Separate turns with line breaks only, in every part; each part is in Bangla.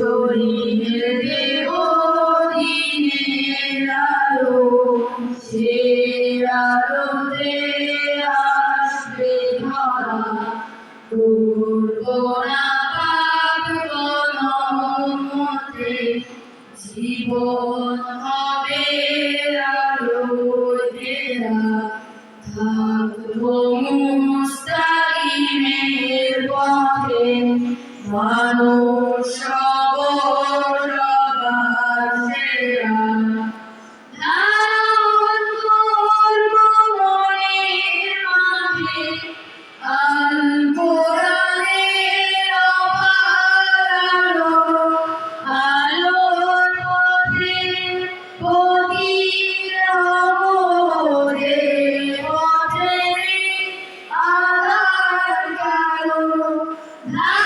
শরীরে দেব দিনের আলো সে আলোতে আসবে ধরা। করব না পাপ জীবন Ah!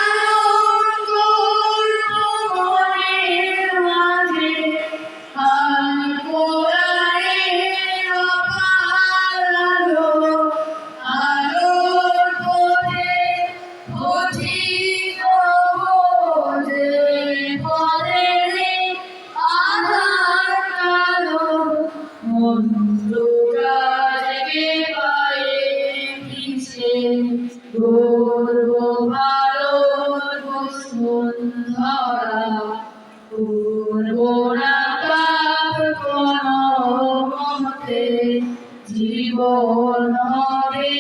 জীবন হবে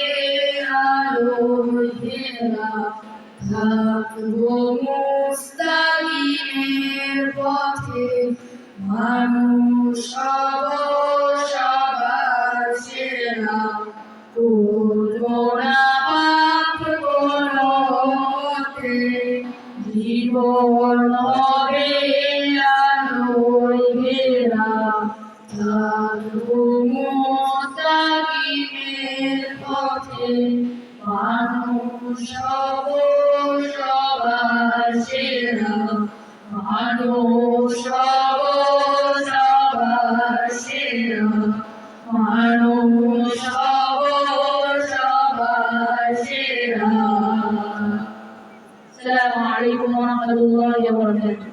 আলো ঘেরা, থাকব পথে। মানুষ সব সবার সেরা করব না পাপ কোনো জীবন হবে সব সবার সেরা মানুষ সব সবার সেরা মানুষ সব সবার সেরা السلام عليكم ورحمة الله وبركاته